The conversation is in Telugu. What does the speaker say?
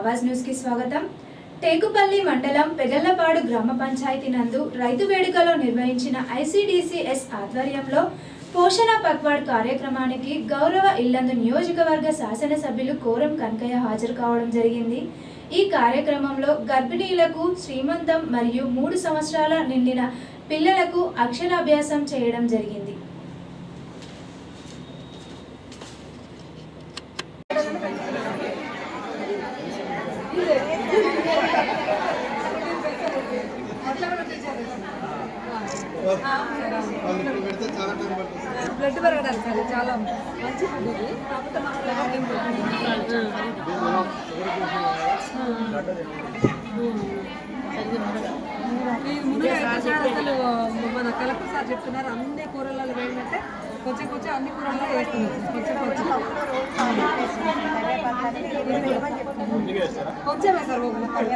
అవాజ్ న్యూస్కి స్వాగతం. టేకుపల్లి మండలం పెగల్లపాడు గ్రామ పంచాయతీ నందు రైతు వేడుకలో నిర్వహించిన ఐసిడిసిఎస్ ఆధ్వర్యంలో పోషణ పక్వాడ్ కార్యక్రమానికి గౌరవ ఇల్లందు నియోజకవర్గ శాసనసభ్యులు కోరం కనకయ్య హాజరు కావడం జరిగింది. ఈ కార్యక్రమంలో గర్భిణీలకు శ్రీమంతం మరియు మూడు సంవత్సరాల నిండిన పిల్లలకు అక్షరాభ్యాసం చేయడం జరిగింది. బ్లడ్ పెరగడానికి అది చాలా మంచి ఫుడ్ ఇది. కాకపోతే అసలు మన కలెక్టర్ సార్ చెప్తున్నారు. అన్ని కూరలలో వేయంటే కొంచెం కొంచెం అన్ని కూరల్లో వేస్తున్నారు. కొంచెం కొంచెం. ఒక ముక్కలు.